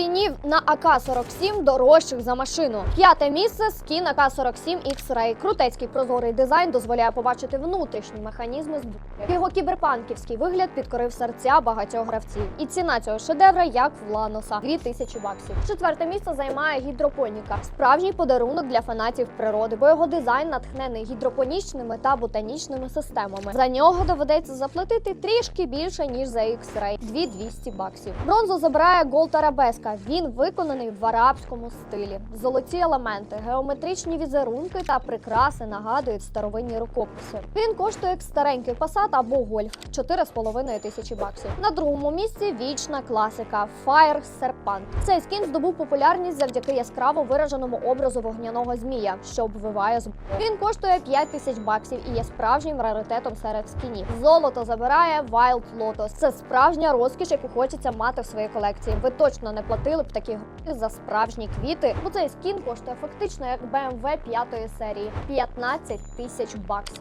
скінів на АК-47 дорожчих за машину. П'яте місце скін АК-47 X-Ray. Крутецький прозорий дизайн дозволяє побачити внутрішні механізми зброї. Його кіберпанківський вигляд підкорив серця багатьох гравців. І ціна цього шедевра як в Ланоса 2000 баксів. Четверте місце займає гідропоніка. Справжній подарунок для фанатів природи, бо його дизайн натхнений гідропонічними та ботанічними системами. За нього доведеться заплатити трішки більше ніж за X-Ray – 2200 баксів. Бронзу забирає Gold Arabesca. Він виконаний в арабському стилі. Золоті елементи, геометричні візерунки та прикраси нагадують старовинні рукописи. Він коштує як старенький Passat або Golf – 4,5 тисячі баксів. На другому місці вічна класика Fire Serpent. Цей скін здобув популярність завдяки яскраво вираженому образу вогняного змія, що обвиває зброю. Він коштує 5 тисяч баксів і є справжнім раритетом серед скінів. Золото забирає Wild Lotus. Це справжня розкіш, яку хочеться мати в своїй колекції. Ви точно не платили б такі гроші за справжні квіти, бо цей скін коштує фактично як BMW п'ятої серії 15 тисяч баксів.